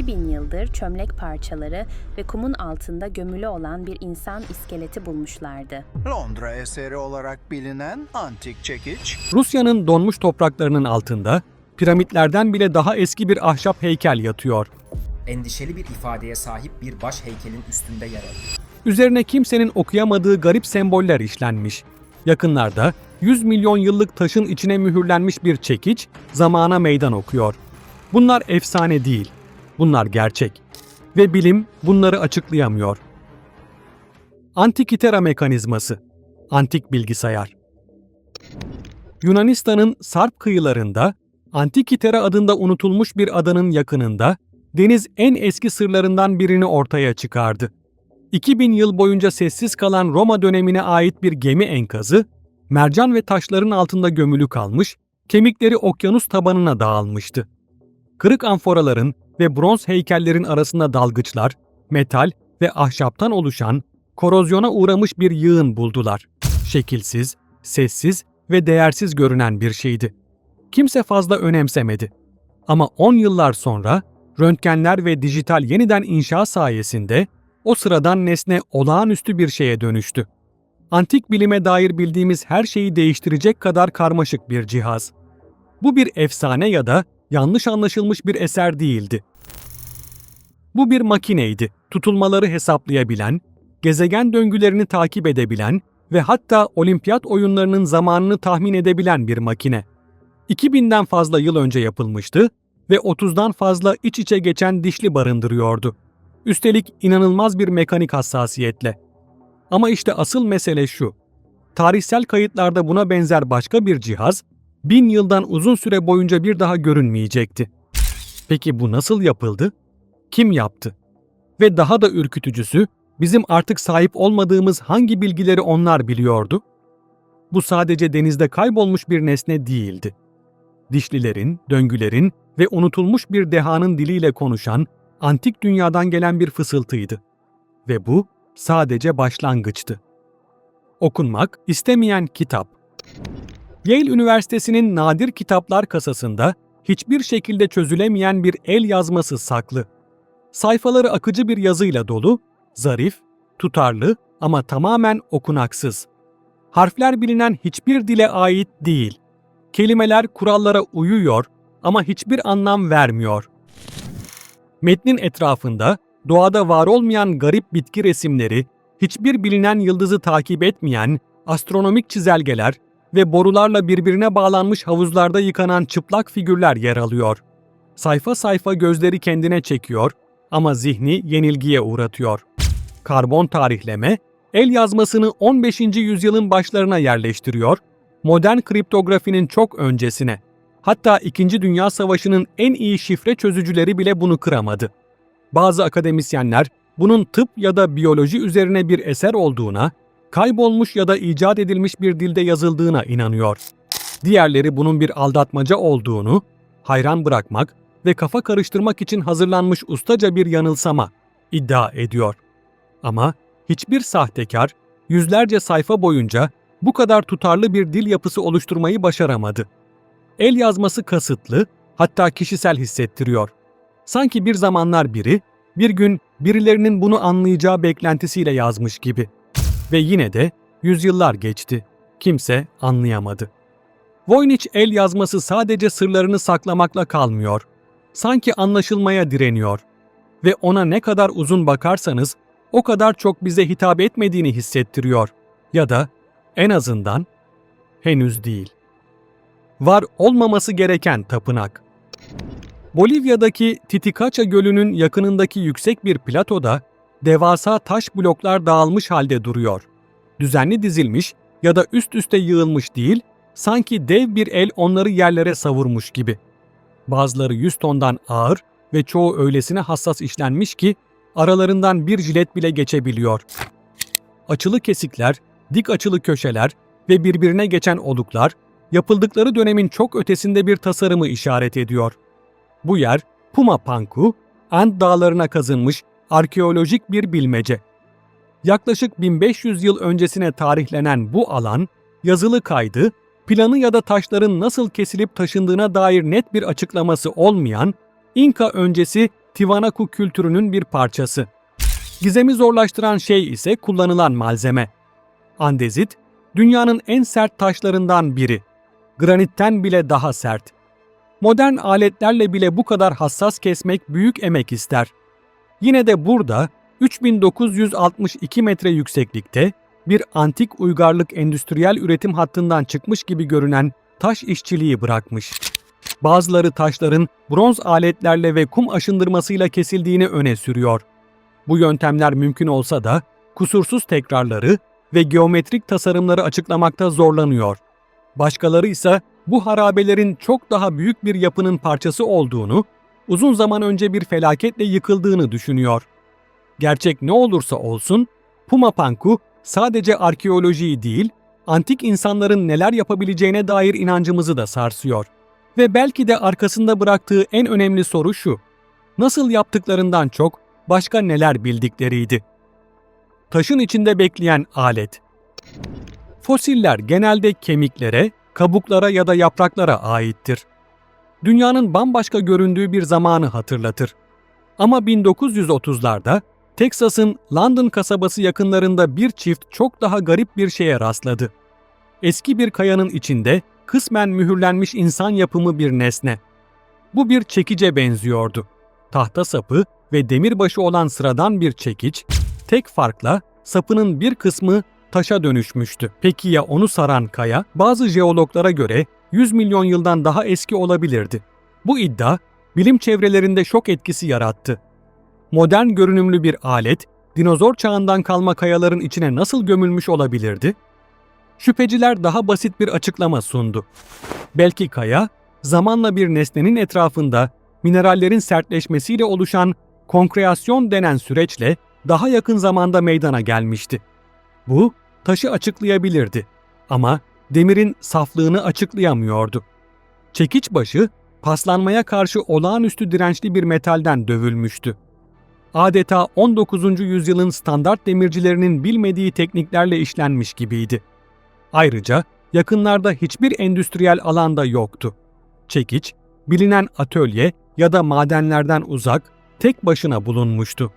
2000 yıldır çömlek parçaları ve kumun altında gömülü olan bir insan iskeleti bulmuşlardı. Londra eseri olarak bilinen antik çekiç, Rusya'nın donmuş topraklarının altında piramitlerden bile daha eski bir ahşap heykel yatıyor. endişeli bir ifadeye sahip bir baş heykelin üstünde yer alıyor. Üzerine kimsenin okuyamadığı garip semboller işlenmiş. Yakınlarda 100 milyon yıllık taşın içine mühürlenmiş bir çekiç zamana meydan okuyor. Bunlar efsane değil. Bunlar gerçek. Ve bilim bunları açıklayamıyor. Antikitera mekanizması. Antik bilgisayar. Yunanistan'ın Sarp kıyılarında Antikitera adında unutulmuş bir adanın yakınında deniz en eski sırlarından birini ortaya çıkardı. 2000 yıl boyunca sessiz kalan Roma dönemine ait bir gemi enkazı, mercan ve taşların altında gömülü kalmış, kemikleri okyanus tabanına dağılmıştı. Kırık amforaların ve bronz heykellerin arasında dalgıçlar, metal ve ahşaptan oluşan, korozyona uğramış bir yığın buldular. Şekilsiz, sessiz ve değersiz görünen bir şeydi. Kimse fazla önemsemedi. Ama 10 yıllar sonra röntgenler ve dijital yeniden inşa sayesinde o sıradan nesne olağanüstü bir şeye dönüştü. Antik bilime dair bildiğimiz her şeyi değiştirecek kadar karmaşık bir cihaz. Bu bir efsane ya da yanlış anlaşılmış bir eser değildi. Bu bir makineydi. Tutulmaları hesaplayabilen, gezegen döngülerini takip edebilen ve hatta olimpiyat oyunlarının zamanını tahmin edebilen bir makine. 2000'den fazla yıl önce yapılmıştı ve 30'dan fazla iç içe geçen dişli barındırıyordu. Üstelik inanılmaz bir mekanik hassasiyetle. Ama işte asıl mesele şu. Tarihsel kayıtlarda buna benzer başka bir cihaz, bin yıldan uzun süre boyunca bir daha görünmeyecekti. Peki bu nasıl yapıldı? Kim yaptı? Ve daha da ürkütücüsü, bizim artık sahip olmadığımız hangi bilgileri onlar biliyordu? Bu sadece denizde kaybolmuş bir nesne değildi. Dişlilerin, döngülerin ve unutulmuş bir dehanın diliyle konuşan antik dünyadan gelen bir fısıltıydı. Ve bu sadece başlangıçtı. Okunmak istemeyen kitap. Yale Üniversitesi'nin nadir kitaplar kasasında hiçbir şekilde çözülemeyen bir el yazması saklı. Sayfaları akıcı bir yazıyla dolu, zarif, tutarlı ama tamamen okunaksız. Harfler bilinen hiçbir dile ait değil. Kelimeler kurallara uyuyor ama hiçbir anlam vermiyor. Metnin etrafında doğada var olmayan garip bitki resimleri, hiçbir bilinen yıldızı takip etmeyen astronomik çizelgeler ve borularla birbirine bağlanmış havuzlarda yıkanan çıplak figürler yer alıyor. Sayfa sayfa gözleri kendine çekiyor ama zihni yenilgiye uğratıyor. Karbon tarihleme, el yazmasını 15. yüzyılın başlarına yerleştiriyor, modern kriptografinin çok öncesine. Hatta İkinci Dünya Savaşı'nın en iyi şifre çözücüleri bile bunu kıramadı. Bazı akademisyenler bunun tıp ya da biyoloji üzerine bir eser olduğuna, kaybolmuş ya da icat edilmiş bir dilde yazıldığına inanıyor. Diğerleri bunun bir aldatmaca olduğunu, hayran bırakmak ve kafa karıştırmak için hazırlanmış ustaca bir yanılsama iddia ediyor. Ama hiçbir sahtekar yüzlerce sayfa boyunca bu kadar tutarlı bir dil yapısı oluşturmayı başaramadı. El yazması kasıtlı, hatta kişisel hissettiriyor. Sanki bir zamanlar biri, bir gün birilerinin bunu anlayacağı beklentisiyle yazmış gibi. Ve yine de yüzyıllar geçti. Kimse anlayamadı. Voynich el yazması sadece sırlarını saklamakla kalmıyor. Sanki anlaşılmaya direniyor. Ve ona ne kadar uzun bakarsanız o kadar çok bize hitap etmediğini hissettiriyor. Ya da en azından henüz değil. Var olmaması gereken tapınak. Bolivya'daki Titicaca Gölü'nün yakınındaki yüksek bir platoda devasa taş bloklar dağılmış halde duruyor. Düzenli dizilmiş ya da üst üste yığılmış değil, sanki dev bir el onları yerlere savurmuş gibi. Bazıları 100 tondan ağır ve çoğu öylesine hassas işlenmiş ki aralarından bir jilet bile geçebiliyor. Açılı kesikler, dik açılı köşeler ve birbirine geçen oluklar yapıldıkları dönemin çok ötesinde bir tasarımı işaret ediyor. Bu yer Puma Panku, Ant dağlarına kazınmış arkeolojik bir bilmece. Yaklaşık 1500 yıl öncesine tarihlenen bu alan, yazılı kaydı, planı ya da taşların nasıl kesilip taşındığına dair net bir açıklaması olmayan, İnka öncesi Tiwanaku kültürünün bir parçası. Gizemi zorlaştıran şey ise kullanılan malzeme. Andezit, dünyanın en sert taşlarından biri. Granitten bile daha sert. Modern aletlerle bile bu kadar hassas kesmek büyük emek ister. Yine de burada 3962 metre yükseklikte bir antik uygarlık endüstriyel üretim hattından çıkmış gibi görünen taş işçiliği bırakmış. Bazıları taşların bronz aletlerle ve kum aşındırmasıyla kesildiğini öne sürüyor. Bu yöntemler mümkün olsa da kusursuz tekrarları ve geometrik tasarımları açıklamakta zorlanıyor. Başkaları ise bu harabelerin çok daha büyük bir yapının parçası olduğunu, uzun zaman önce bir felaketle yıkıldığını düşünüyor. Gerçek ne olursa olsun, Pumapanku sadece arkeolojiyi değil, antik insanların neler yapabileceğine dair inancımızı da sarsıyor. Ve belki de arkasında bıraktığı en önemli soru şu. Nasıl yaptıklarından çok başka neler bildikleriydi. Taşın içinde bekleyen alet. Fosiller genelde kemiklere, kabuklara ya da yapraklara aittir. Dünyanın bambaşka göründüğü bir zamanı hatırlatır. Ama 1930'larda Teksas'ın London kasabası yakınlarında bir çift çok daha garip bir şeye rastladı. Eski bir kayanın içinde kısmen mühürlenmiş insan yapımı bir nesne. Bu bir çekice benziyordu. Tahta sapı ve demirbaşı olan sıradan bir çekiç, tek farkla sapının bir kısmı taşa dönüşmüştü. Peki ya onu saran kaya? Bazı jeologlara göre 100 milyon yıldan daha eski olabilirdi. Bu iddia bilim çevrelerinde şok etkisi yarattı. Modern görünümlü bir alet, dinozor çağından kalma kayaların içine nasıl gömülmüş olabilirdi? Şüpheciler daha basit bir açıklama sundu. Belki kaya, zamanla bir nesnenin etrafında minerallerin sertleşmesiyle oluşan konkreasyon denen süreçle daha yakın zamanda meydana gelmişti. Bu, taşı açıklayabilirdi ama demirin saflığını açıklayamıyordu. Çekiç başı, paslanmaya karşı olağanüstü dirençli bir metalden dövülmüştü. Adeta 19. yüzyılın standart demircilerinin bilmediği tekniklerle işlenmiş gibiydi. Ayrıca yakınlarda hiçbir endüstriyel alanda yoktu. Çekiç, bilinen atölye ya da madenlerden uzak, tek başına bulunmuştu.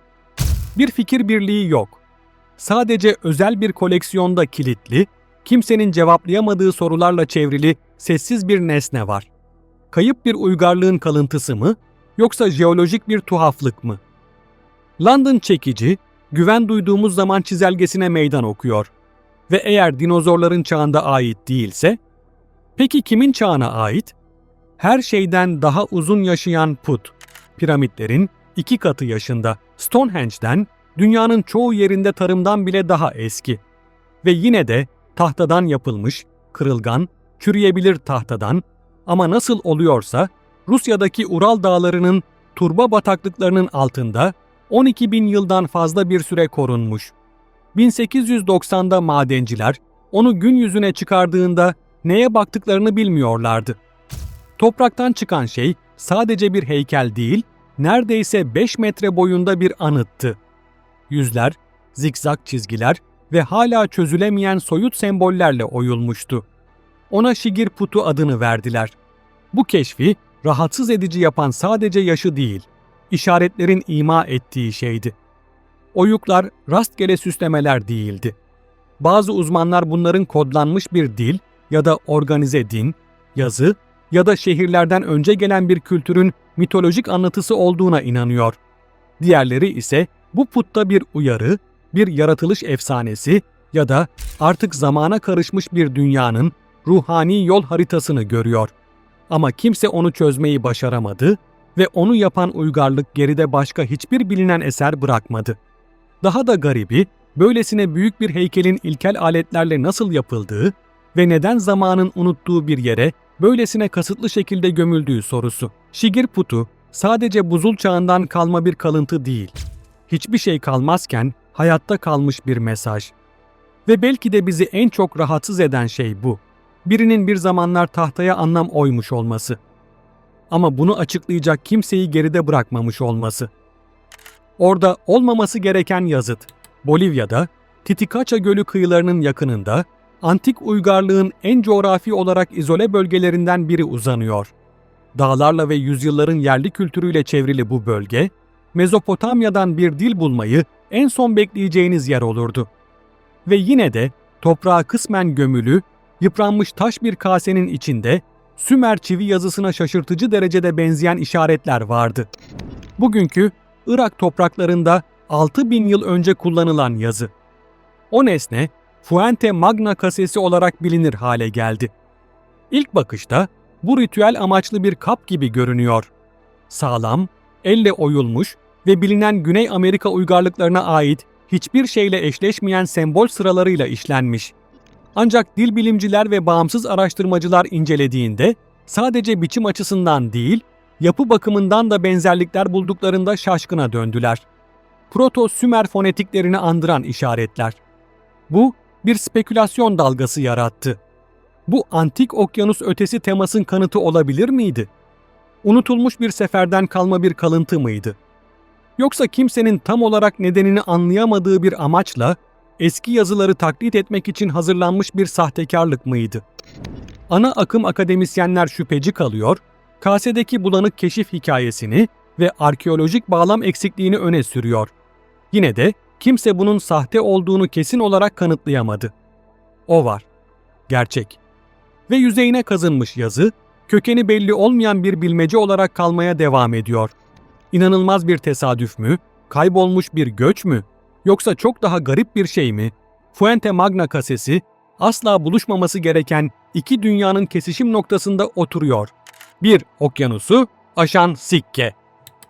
Bir fikir birliği yok. Sadece özel bir koleksiyonda kilitli, kimsenin cevaplayamadığı sorularla çevrili sessiz bir nesne var. Kayıp bir uygarlığın kalıntısı mı yoksa jeolojik bir tuhaflık mı? London çekici, güven duyduğumuz zaman çizelgesine meydan okuyor. Ve eğer dinozorların çağında ait değilse, peki kimin çağına ait? Her şeyden daha uzun yaşayan put, piramitlerin iki katı yaşında Stonehenge'den dünyanın çoğu yerinde tarımdan bile daha eski. Ve yine de tahtadan yapılmış, kırılgan, çürüyebilir tahtadan ama nasıl oluyorsa Rusya'daki Ural dağlarının turba bataklıklarının altında 12 bin yıldan fazla bir süre korunmuş. 1890'da madenciler onu gün yüzüne çıkardığında neye baktıklarını bilmiyorlardı. Topraktan çıkan şey sadece bir heykel değil, neredeyse 5 metre boyunda bir anıttı. Yüzler, zikzak çizgiler ve hala çözülemeyen soyut sembollerle oyulmuştu. Ona Şigir Putu adını verdiler. Bu keşfi rahatsız edici yapan sadece yaşı değil, işaretlerin ima ettiği şeydi. Oyuklar rastgele süslemeler değildi. Bazı uzmanlar bunların kodlanmış bir dil ya da organize din, yazı ya da şehirlerden önce gelen bir kültürün mitolojik anlatısı olduğuna inanıyor. Diğerleri ise bu putta bir uyarı, bir yaratılış efsanesi ya da artık zamana karışmış bir dünyanın ruhani yol haritasını görüyor. Ama kimse onu çözmeyi başaramadı ve onu yapan uygarlık geride başka hiçbir bilinen eser bırakmadı. Daha da garibi, böylesine büyük bir heykelin ilkel aletlerle nasıl yapıldığı ve neden zamanın unuttuğu bir yere böylesine kasıtlı şekilde gömüldüğü sorusu. Şigir putu sadece buzul çağından kalma bir kalıntı değil. Hiçbir şey kalmazken hayatta kalmış bir mesaj. Ve belki de bizi en çok rahatsız eden şey bu. Birinin bir zamanlar tahtaya anlam oymuş olması. Ama bunu açıklayacak kimseyi geride bırakmamış olması. Orada olmaması gereken yazıt. Bolivya'da, Titicaca Gölü kıyılarının yakınında, antik uygarlığın en coğrafi olarak izole bölgelerinden biri uzanıyor. Dağlarla ve yüzyılların yerli kültürüyle çevrili bu bölge, Mezopotamya'dan bir dil bulmayı en son bekleyeceğiniz yer olurdu. Ve yine de toprağa kısmen gömülü, yıpranmış taş bir kasenin içinde Sümer çivi yazısına şaşırtıcı derecede benzeyen işaretler vardı. Bugünkü Irak topraklarında 6000 yıl önce kullanılan yazı. O nesne Fuente Magna kasesi olarak bilinir hale geldi. İlk bakışta bu ritüel amaçlı bir kap gibi görünüyor. Sağlam, elle oyulmuş ve bilinen Güney Amerika uygarlıklarına ait hiçbir şeyle eşleşmeyen sembol sıralarıyla işlenmiş. Ancak dil bilimciler ve bağımsız araştırmacılar incelediğinde sadece biçim açısından değil, yapı bakımından da benzerlikler bulduklarında şaşkına döndüler. Proto-Sümer fonetiklerini andıran işaretler. Bu bir spekülasyon dalgası yarattı. Bu antik okyanus ötesi temasın kanıtı olabilir miydi? Unutulmuş bir seferden kalma bir kalıntı mıydı? Yoksa kimsenin tam olarak nedenini anlayamadığı bir amaçla eski yazıları taklit etmek için hazırlanmış bir sahtekarlık mıydı? Ana akım akademisyenler şüpheci kalıyor, kasedeki bulanık keşif hikayesini ve arkeolojik bağlam eksikliğini öne sürüyor. Yine de kimse bunun sahte olduğunu kesin olarak kanıtlayamadı. O var. Gerçek. Ve yüzeyine kazınmış yazı, kökeni belli olmayan bir bilmece olarak kalmaya devam ediyor. İnanılmaz bir tesadüf mü? Kaybolmuş bir göç mü? Yoksa çok daha garip bir şey mi? Fuente Magna kasesi asla buluşmaması gereken iki dünyanın kesişim noktasında oturuyor. Bir okyanusu aşan sikke.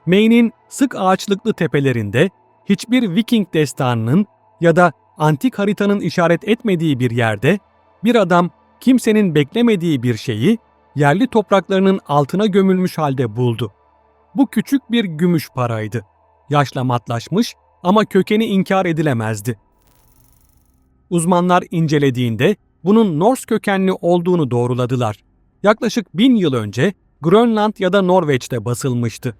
Maine'in sık ağaçlıklı tepelerinde hiçbir Viking destanının ya da antik haritanın işaret etmediği bir yerde bir adam kimsenin beklemediği bir şeyi yerli topraklarının altına gömülmüş halde buldu. Bu küçük bir gümüş paraydı. Yaşla matlaşmış ama kökeni inkar edilemezdi. Uzmanlar incelediğinde bunun Norse kökenli olduğunu doğruladılar. Yaklaşık bin yıl önce Grönland ya da Norveç'te basılmıştı.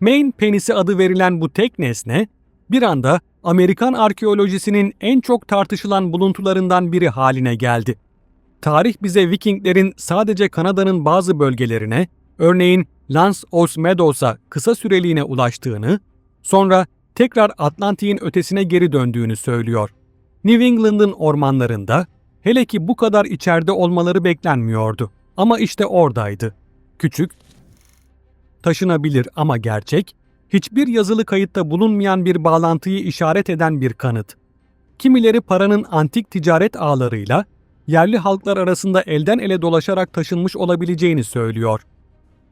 Maine penisi adı verilen bu tek nesne bir anda Amerikan arkeolojisinin en çok tartışılan buluntularından biri haline geldi. Tarih bize Vikinglerin sadece Kanada'nın bazı bölgelerine, örneğin Lans Os Meadows'a kısa süreliğine ulaştığını, sonra tekrar Atlantik'in ötesine geri döndüğünü söylüyor. New England'ın ormanlarında, hele ki bu kadar içeride olmaları beklenmiyordu. Ama işte oradaydı. Küçük, taşınabilir ama gerçek, hiçbir yazılı kayıtta bulunmayan bir bağlantıyı işaret eden bir kanıt. Kimileri paranın antik ticaret ağlarıyla yerli halklar arasında elden ele dolaşarak taşınmış olabileceğini söylüyor.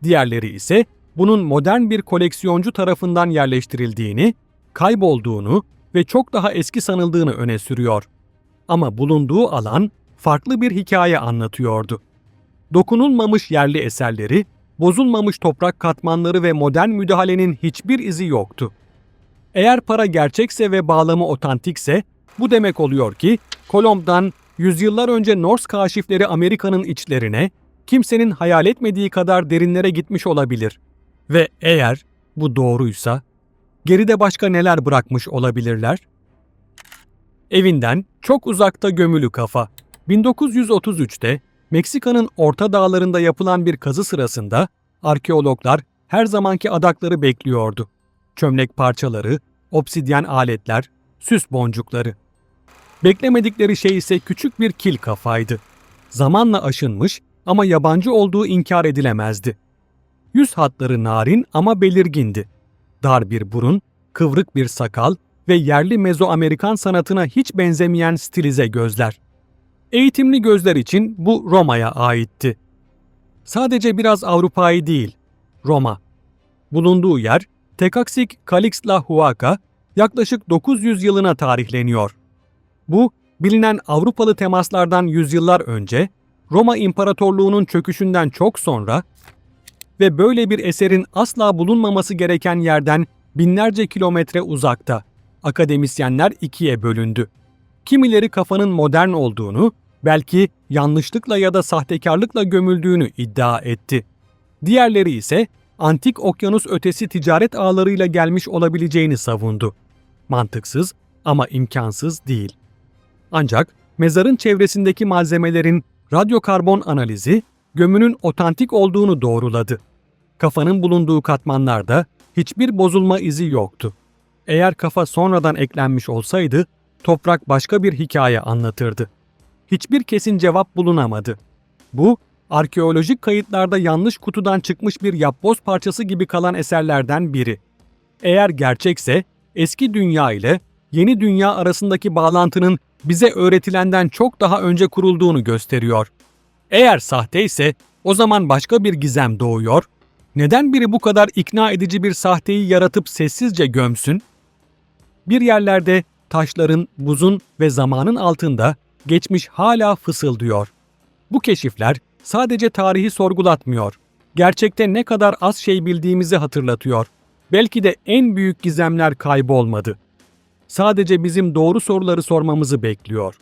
Diğerleri ise bunun modern bir koleksiyoncu tarafından yerleştirildiğini, kaybolduğunu ve çok daha eski sanıldığını öne sürüyor. Ama bulunduğu alan farklı bir hikaye anlatıyordu. Dokunulmamış yerli eserleri, bozulmamış toprak katmanları ve modern müdahalenin hiçbir izi yoktu. Eğer para gerçekse ve bağlamı otantikse, bu demek oluyor ki Kolomb'dan yüzyıllar önce Norse kaşifleri Amerika'nın içlerine, kimsenin hayal etmediği kadar derinlere gitmiş olabilir. Ve eğer bu doğruysa, geride başka neler bırakmış olabilirler? Evinden çok uzakta gömülü kafa. 1933'te Meksika'nın orta dağlarında yapılan bir kazı sırasında arkeologlar her zamanki adakları bekliyordu. Çömlek parçaları, obsidyen aletler, süs boncukları. Beklemedikleri şey ise küçük bir kil kafaydı. Zamanla aşınmış ama yabancı olduğu inkar edilemezdi. Yüz hatları narin ama belirgindi. Dar bir burun, kıvrık bir sakal ve yerli Mezoamerikan sanatına hiç benzemeyen stilize gözler. Eğitimli gözler için bu Roma'ya aitti. Sadece biraz Avrupa'yı değil, Roma. Bulunduğu yer Tekaksik Calixtlahuaca yaklaşık 900 yılına tarihleniyor. Bu, bilinen Avrupalı temaslardan yüzyıllar önce, Roma İmparatorluğu'nun çöküşünden çok sonra ve böyle bir eserin asla bulunmaması gereken yerden binlerce kilometre uzakta, akademisyenler ikiye bölündü. Kimileri kafanın modern olduğunu, belki yanlışlıkla ya da sahtekarlıkla gömüldüğünü iddia etti. Diğerleri ise antik okyanus ötesi ticaret ağlarıyla gelmiş olabileceğini savundu. Mantıksız ama imkansız değil. Ancak mezarın çevresindeki malzemelerin radyokarbon analizi gömünün otantik olduğunu doğruladı. Kafanın bulunduğu katmanlarda Hiçbir bozulma izi yoktu. Eğer kafa sonradan eklenmiş olsaydı, toprak başka bir hikaye anlatırdı. Hiçbir kesin cevap bulunamadı. Bu, arkeolojik kayıtlarda yanlış kutudan çıkmış bir yapboz parçası gibi kalan eserlerden biri. Eğer gerçekse, eski dünya ile yeni dünya arasındaki bağlantının bize öğretilenden çok daha önce kurulduğunu gösteriyor. Eğer sahte ise o zaman başka bir gizem doğuyor. Neden biri bu kadar ikna edici bir sahteyi yaratıp sessizce gömsün? Bir yerlerde taşların, buzun ve zamanın altında geçmiş hala fısıldıyor. Bu keşifler sadece tarihi sorgulatmıyor. Gerçekte ne kadar az şey bildiğimizi hatırlatıyor. Belki de en büyük gizemler kaybolmadı. Sadece bizim doğru soruları sormamızı bekliyor.